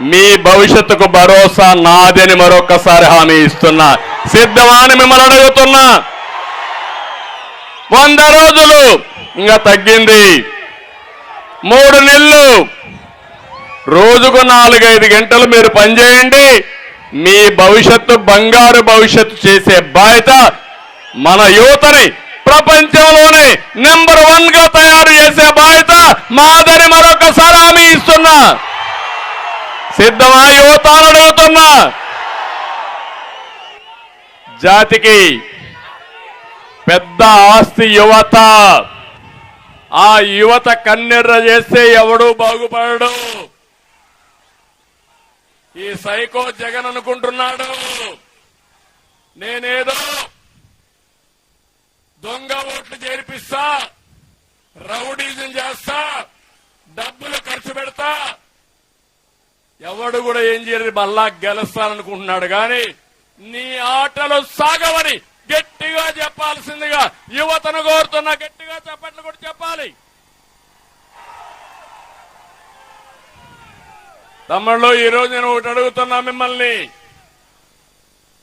మీ భవిష్యత్తుకు భరోసా నాదని మరొకసారి హామీ ఇస్తున్నా. సిద్ధమా అని మిమ్మల్ని అడుగుతున్నా. వంద రోజులు ఇంకా తగ్గింది. మూడు నెలలు. రోజుకు నాలుగైదు గంటలు మీరు పనిచేయండి. మీ భవిష్యత్తు బంగారు భవిష్యత్తు చేసే బాధ్యత మన యువతని ప్రపంచంలోనే నెంబర్ వన్గా తయారు చేసే బాధ్యత మాదని మరొకసారి హామీ ఇస్తున్నా. సిద్ధమా? యువత అడుగుతున్నా జాతికి పెద్ద ఆస్తి యువత. ఆ యువత కన్నెర్ర చేస్తే ఎవడూ బాగుపడడు. ఈ సైకో జగన్ అనుకుంటున్నాడు. నేనేదో దొంగ ఓట్లు చేర్పిస్తా రౌడీజం చేస్తా డబ్బులు ఖర్చు పెడతా ఎవడు కూడా ఏం చేయరు మళ్ళా గెలుస్తాననుకుంటున్నాడు. కానీ నీ ఆటలు సాగవని గట్టిగా చెప్పాల్సిందిగా యువతను కోరుతున్నా గట్టిగా చెప్పట్లు కూడా చెప్పాలి. తమ్ముళ్ళు ఈ నేను ఒకటి అడుగుతున్నా మిమ్మల్ని.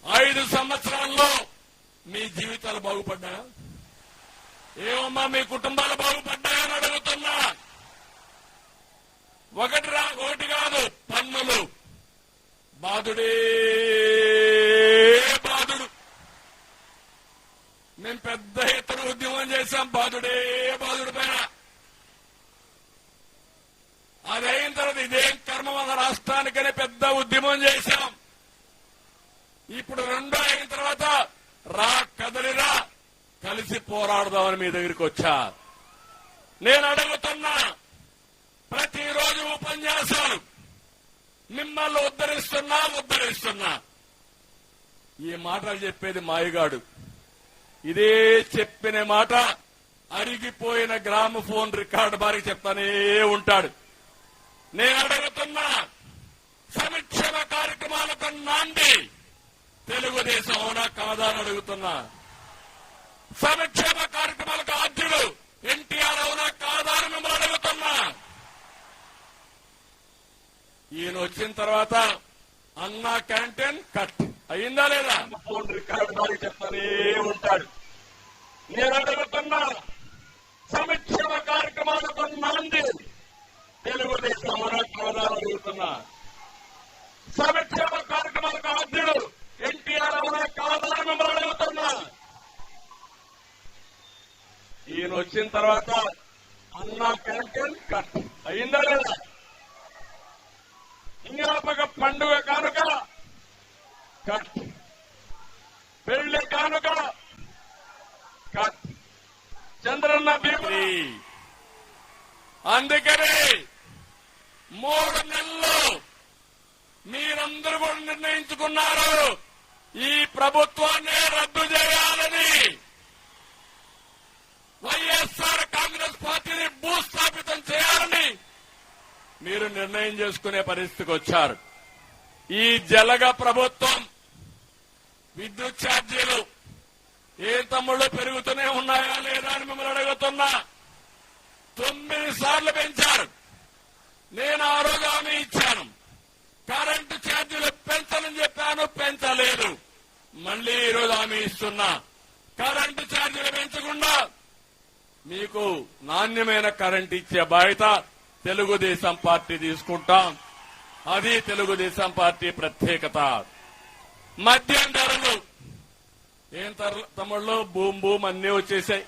ఐదు సంవత్సరాల్లో మీ జీవితాలు బాగుపడ్డా ఏమమ్మా మీ కుటుంబాలు బాగుపడ్డా అడుగుతున్నా ఒకటి రా ఒకటి కాదు పన్నులు బాధుడే బాధుడు మేము పెద్ద ఎత్తున ఉద్యమం బాధుడే బాధుడు పైన అదైన తర్వాత ఇదేం కర్మ మన రాష్ట్రానికని పెద్ద ఉద్యమం చేశాం. ఇప్పుడు రెండో అయిన తర్వాత రా కదలిరా కలిసి పోరాడదామని మీ దగ్గరికి వచ్చా. నేను అడుగుతున్నా ప్రతిరోజు ఉపన్యాసాలు మిమ్మల్ని ఉద్ధరిస్తున్నా ఉద్ధరిస్తున్నా. ఈ మాటలు చెప్పేది మాయగాడు. ఇదే చెప్పిన మాట అరిగిపోయిన గ్రామ ఫోన్ రికార్డు బారికి చెప్తానే ఉంటాడు. నేను అడుగుతున్నా సంక్షేమ కార్యక్రమాలకు నాంది తెలుగుదేశం అవునా కాదా అని అడుగుతున్నా. సంక్షేమ కార్యక్రమాలకు ఆద్యుడు ఎన్టీఆర్ అవునా కాదా అని మిమ్మల్ని అడుగుతున్నా. ఈయన వచ్చిన తర్వాత అన్నా క్యాంటీన్ కట్. అయిందా లేదా? ఫోన్ రికార్డు బాగా చెప్తానే ఉంటాడు. నేను అడుగుతున్నా సంక్షేమ కార్యక్రమాలకు నాంది తెలుగుదేశం అవునా కాదా అడుగుతున్నా సంక్షేమ కార్యక్రమాలకు ఆద్యుడు ఎన్టీఆర్ అవునా కాదా మిమ్మల్ని అడుగుతున్నా ఈయన వచ్చిన తర్వాత అన్నా క్యాంటీన్ కట్ అయిందా లేదా? జ్ఞాపక పండుగ కానుక కట్. పెళ్ళి కానుక కట్. చంద్రన్న భీముడి. అందుకని మూడు నెలలు మీరందరూ కూడా నిర్ణయించుకున్నారు ఈ ప్రభుత్వాన్ని రద్దు చేయాలని వైఎస్ఆర్ కాంగ్రెస్ పార్టీని భూస్థాపితం చేయాలని మీరు నిర్ణయం చేసుకునే పరిస్థితికి వచ్చారు. ఈ జలగ ప్రభుత్వం విద్యుత్ ఛార్జీలు ఏ తమ్ముళ్ళు పెరుగుతూనే ఉన్నాయా లేదా అని మిమ్మల్ని తొమ్మిది సార్లు పెంచారు. నేను ఆ రోజు హామీ ఇచ్చాను. కరెంటు ఛార్జీలు పెంచని చెప్పాను పెంచలేదు. మళ్ళీ ఈరోజు హామీ ఇస్తున్నా. కరెంటు ఛార్జీలు పెంచకుండా మీకు నాణ్యమైన కరెంట్ ఇచ్చే బాధ్యత తెలుగుదేశం పార్టీ తీసుకుంటాం. అది తెలుగుదేశం పార్టీ ప్రత్యేకత. మద్యం ధరలు. ఏం తమ్ముళ్ళు భూమి భూమి అన్నీ వచ్చేసాయి.